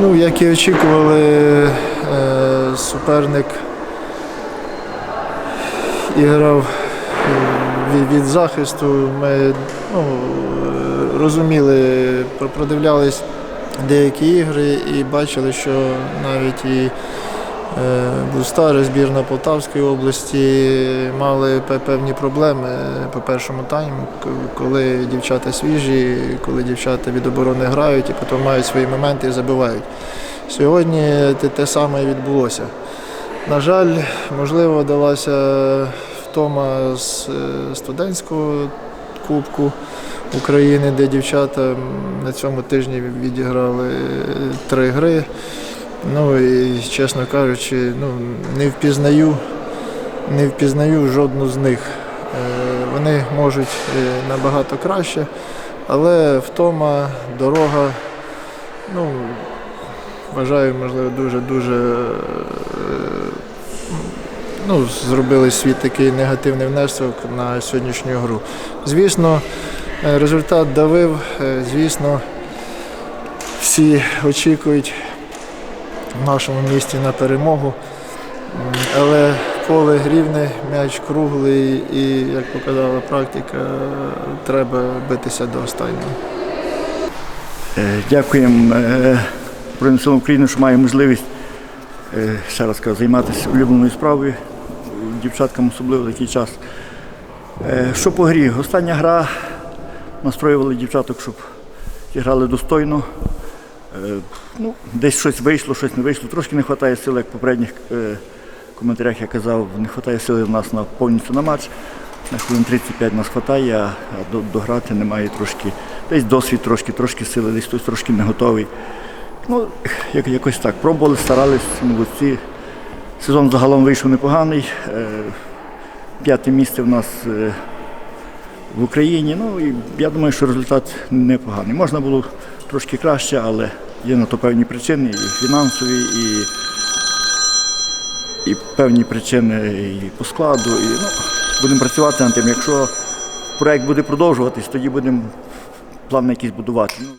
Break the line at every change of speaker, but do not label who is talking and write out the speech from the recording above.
Ну, як і очікували, е, суперник іграв від, захисту. Ми ну, розуміли, продивлялись деякі ігри і бачили, що навіть і е, Блустари, збірна Полтавської області мали певні проблеми по першому тайму, коли дівчата свіжі, коли дівчата від оборони грають і потім мають свої моменти і забивають. Сьогодні те, те саме і відбулося. На жаль, можливо, далася втома з е, студентського кубку України, де дівчата на цьому тижні відіграли три гри. Ну і чесно кажучи, ну, не впізнаю, не впізнаю жодну з них. Е, Вони можуть е, набагато краще, але втома, дорога, ну, вважаю, можливо, дуже-дуже ну, зробили свій такий негативний внесок на сьогоднішню гру. Звісно, е, результат давив, е, звісно, всі очікують в нашому місті на перемогу. Але поле рівне, м'яч круглий і, як показала практика, треба битися до останнього.
Е, Дякуємо е, Збройним силам України, що має можливість е, ще раз кажу, займатися улюбленою справою, дівчаткам особливо такий час. Що по грі? Остання гра настроювали дівчаток, щоб грали достойно. Е, Ну, десь щось вийшло, щось не вийшло. Трошки не вистачає сили, як в попередніх е, коментарях я казав, не вистачає сили в нас на повністю на матч. На хвилин 35 нас вистачає, а а до, дограти немає трошки. Десь досвід трошки, трошки сили, десь хтось трошки не готовий. Ну, як, якось так. Пробували, старались, молодці. Сезон загалом вийшов непоганий. Е, П'яте місце в нас в Україні. Ну і я думаю, що результат непоганий. Можна було трошки краще, але є на то певні причини, і фінансові, і, і певні причини і по складу. І, ну, будемо працювати над тим. Якщо проект буде продовжуватись, тоді будемо план якийсь будувати. Ну,